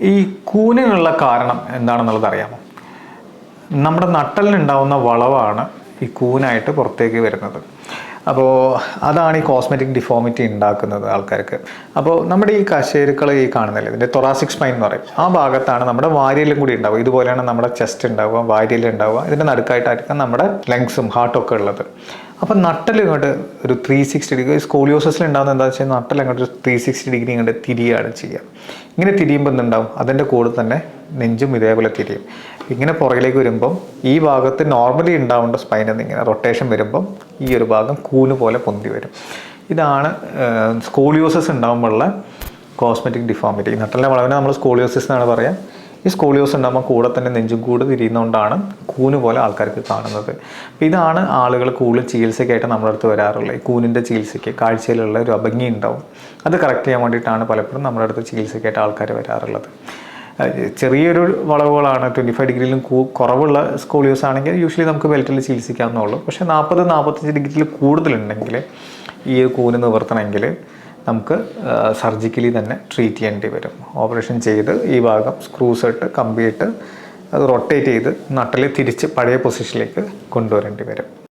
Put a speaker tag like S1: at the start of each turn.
S1: ഈ കൂനിനുള്ള കാരണം എന്താണെന്നുള്ളത് അറിയാമോ? നമ്മുടെ നട്ടലിനുണ്ടാവുന്ന വളവാണ് ഈ കൂനായിട്ട് പുറത്തേക്ക് വരുന്നത്. അപ്പോൾ അതാണ് ഈ കോസ്മെറ്റിക് ഡിഫോമിറ്റി ഉണ്ടാക്കുന്നത് ആൾക്കാർക്ക്. അപ്പോൾ നമ്മുടെ ഈ കശേരുക്കൾ ഈ കാണുന്നില്ല? ഇതിന്റെ തൊറാസിക് സ്പൈൻ എന്ന് പറയും. ആ ഭാഗത്താണ് നമ്മുടെ വാരിയലും കൂടി ഉണ്ടാവുക. ഇതുപോലെയാണ് നമ്മുടെ ചെസ്റ്റ് ഉണ്ടാവുക വാരിയൽ ഉണ്ടാവുക. ഇതിന്റെ നടുക്കായിട്ടായിരിക്കും നമ്മുടെ ലങ്സും ഹാർട്ടൊക്കെ ഉള്ളത്. അപ്പോൾ നട്ടൽ ഇങ്ങോട്ട് ഒരു ത്രീ സിക്സ്റ്റി ഡിഗ്രി സ്കോളിയോസിൽ ഉണ്ടാകുന്ന എന്താ വെച്ചാൽ നട്ടൽ അങ്ങോട്ട് ഒരു ത്രീ സിക്സ്റ്റി ഡിഗ്രി ഇങ്ങോട്ട് തിരിയാണ് ചെയ്യുക. ഇങ്ങനെ തിരിയുമ്പോൾ എന്തുണ്ടാവും? അതിന്റെ കൂടെ തന്നെ നെഞ്ചും ഇതേപോലെ തിരിയും. ഇങ്ങനെ പുറകിലേക്ക് വരുമ്പം ഈ ഭാഗത്ത് നോർമലി ഉണ്ടാവേണ്ട സ്പൈനിൽ നിന്ന് ഇങ്ങനെ റൊട്ടേഷൻ വരുമ്പം ഈ ഒരു ഭാഗം കൂന് പോലെ പൊന്തി വരും. ഇതാണ് സ്കോളിയോസസ് ഉണ്ടാകുമ്പോഴുള്ള കോസ്മെറ്റിക് ഡിഫോമിറ്റി നട്ടലിന്റെ വളവിനെ നമ്മൾ സ്കോളിയോസിസ് എന്നാണ് പറയുക ഈ സ്കോളിയോസ് ഉണ്ടാകുമ്പോൾ കൂടെ തന്നെ നെഞ്ചും കൂട് തിരിയുന്നതുകൊണ്ടാണ് കൂന് പോലെ ആൾക്കാർക്ക് കാണുന്നത്. അപ്പോൾ ഇതാണ് ആളുകൾ കൂടുതൽ ചികിത്സയ്ക്കായിട്ട് നമ്മുടെ അടുത്ത് വരാറുള്ളത്. ഈ കൂനിന്റെ ചികിത്സയ്ക്ക് കാഴ്ചയിലുള്ള ഒരു അഭംഗി ഉണ്ടാവും. അത് കറക്റ്റ് ചെയ്യാൻ വേണ്ടിയിട്ടാണ് പലപ്പോഴും നമ്മുടെ അടുത്ത് ചികിത്സയ്ക്കായിട്ട് ആൾക്കാർ വരാറുള്ളത്. ചെറിയൊരു വളവുകളാണ്. ട്വന്റി ഫൈവ് ഡിഗ്രിയിലും കുറവുള്ള സ്കോളിയോസ് ആണെങ്കിൽ യൂഷ്വലി നമുക്ക് ബെൽറ്റിൽ ചികിത്സിക്കാവുന്നുള്ളൂ പക്ഷേ നാൽപ്പത് നാൽപ്പത്തഞ്ച് ഡിഗ്രിയിൽ കൂടുതലുണ്ടെങ്കിൽ ഈ കൂന് നിവർത്തണമെങ്കിൽ നമുക്ക് സർജിക്കലി തന്നെ ട്രീറ്റ് ചെയ്യേണ്ടി വരും. ഓപ്പറേഷൻ ചെയ്ത് ഈ ഭാഗം സ്ക്രൂസ് ഇട്ട് കമ്പിയിട്ട് അത് റൊട്ടേറ്റ് ചെയ്ത് നട്ടിൽ തിരിച്ച് പഴയ പൊസിഷനിലേക്ക് കൊണ്ടുവരേണ്ടി വരും.